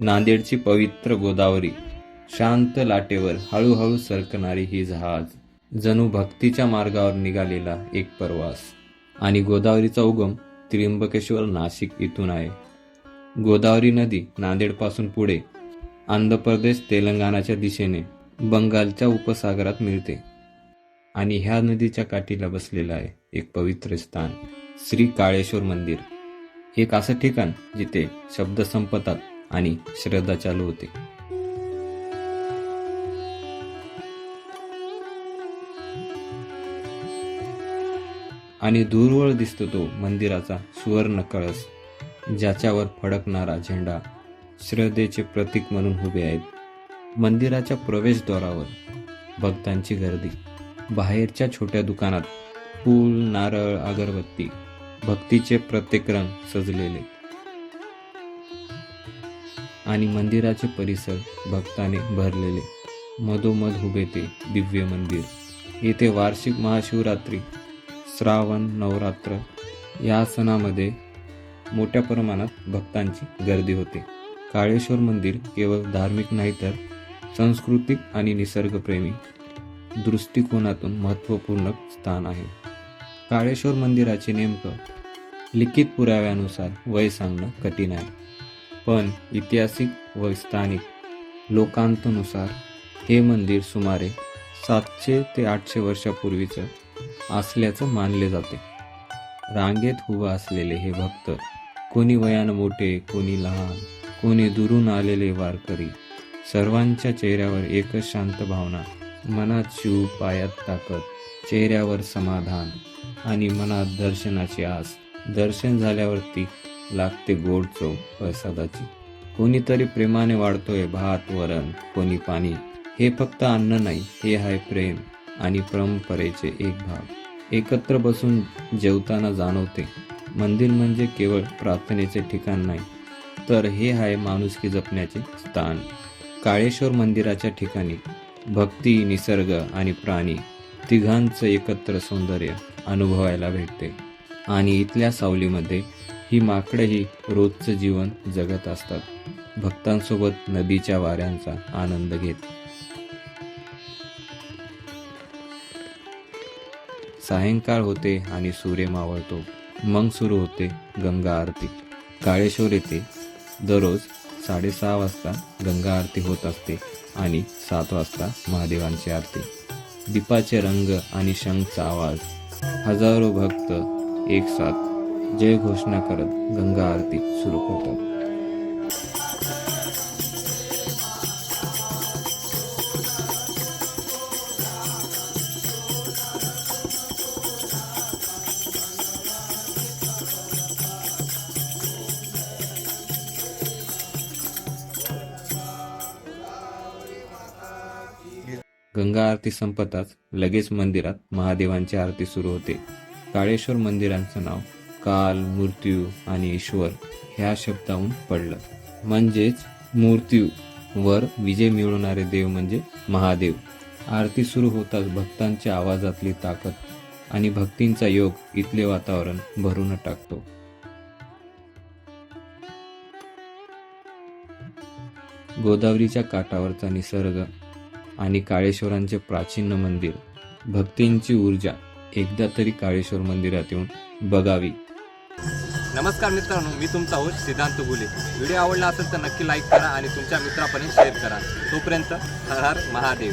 नांदेडची पवित्र गोदावरी. शांत लाटेवर हळूहळू सरकणारी ही जहाज जणू भक्तीच्या मार्गावर निघालेला एक प्रवास. आणि गोदावरीचा उगम त्र्यंबकेश्वर नाशिक इथून आहे. गोदावरी नदी नांदेडपासून पुढे आंध्र प्रदेश तेलंगणाच्या दिशेने बंगालच्या उपसागरात मिळते. आणि ह्या नदीच्या काठीला बसलेलं आहे एक पवित्र स्थान श्री काळेश्वर मंदिर. एक असं ठिकाण जिथे शब्द संपतात आणि श्रद्धा चालू होते. आणि दूरवर दिसतो तो मंदिराचा सुवर्ण कळस ज्याच्यावर फडकणारा झेंडा श्रद्धेचे प्रतीक म्हणून उभे आहेत. मंदिराच्या प्रवेशद्वारावर भक्तांची गर्दी. बाहेरच्या छोट्या दुकानात फूल नारळ अगरबत्ती भक्तीचे प्रत्येक रंग सजलेले. आणि मंदिराचे परिसर भक्ताने भरलेले. मधोमध उभे ते दिव्य मंदिर. येथे वार्षिक महाशिवरात्री श्रावण नवरात्र या सणामध्ये मोठ्या प्रमाणात भक्तांची गर्दी होते. काळेश्वर मंदिर केवळ धार्मिक नाही तर सांस्कृतिक आणि निसर्गप्रेमी दृष्टिकोनातून महत्त्वपूर्ण स्थान आहे. काळेश्वर मंदिराचे नेमकं लिखित पुराव्यानुसार वय सांगणं कठीण आहे. पण ऐतिहासिक व स्थानिक लोकांतनुसार हे मंदिर सुमारे सातशे ते आठशे वर्षापूर्वीचं असल्याचं मानले जाते. रांगेत उभं असलेले हे भक्त कोणी वयानं मोठे कोणी लहान कोणी दुरून आलेले वारकरी सर्वांच्या चेहऱ्यावर एकच शांत भावना मनात शिव पायात ताकद चेहऱ्यावर समाधान आणि मनात दर्शनाची आस. दर्शन झाल्यावरती लागते गोड चव प्रसादाची. कोणीतरी प्रेमाने वाढतोय भात वरण कोणी पाणी. हे फक्त अन्न नाही हे आहे प्रेम आणि परंपरेचे एक भाग. एकत्र बसून जेवताना जाणवते मंदिर म्हणजे केवळ प्रार्थनेचे ठिकाण नाही तर हे आहे माणुसकी जपण्याचे स्थान. काळेश्वर मंदिराच्या ठिकाणी भक्ती निसर्ग आणि प्राणी तिघांचं एकत्र सौंदर्य अनुभवायला भेटते. आणि इथल्या सावलीमध्ये ही माकडंही रोजचं जीवन जगत असतात. भक्तांसोबत नदीच्या वाऱ्यांचा आनंद घेत. सायंकाळ होते आणि सूर्य मावळतो. मग सुरू होते गंगा आरती. काळेश्वर येथे दररोज साडेसहा वाजता गंगा आरती होत असते आणि सात वाजता महादेवांची आरती. दीपाचे रंग आणि शंखचा आवाज. हजारो भक्त एक साथ जय घोषणा करत गंगा आरती सुरू करतात गंगा आरती संपताच लगेच मंदिरात महादेवांची आरती सुरू होते. काळेश्वर मंदिरांचं नाव काल मृत्यू आणि ईश्वर ह्या शब्दाहून पडलं. म्हणजेच मृत्यू वर विजय मिळवणारे देव म्हणजे महादेव. आरती सुरू होताच भक्तांच्या आवाजातली ताकद आणि भक्तींचा योग इथले वातावरण भरून टाकतो. गोदावरीच्या काठावरचा निसर्ग आणि काळेश्वरांचे प्राचीन मंदिर भक्तींची ऊर्जा एकदा तरी काळेश्वर मंदिरात येऊन बघावी. नमस्कार मित्रांनो मी तुमचा होस्ट सिद्धांत गुले. व्हिडिओ आवडला असेल तर नक्की लाईक करा आणि तुमच्या मित्रापर्यंत शेअर करा. तोपर्यंत हर हर महादेव.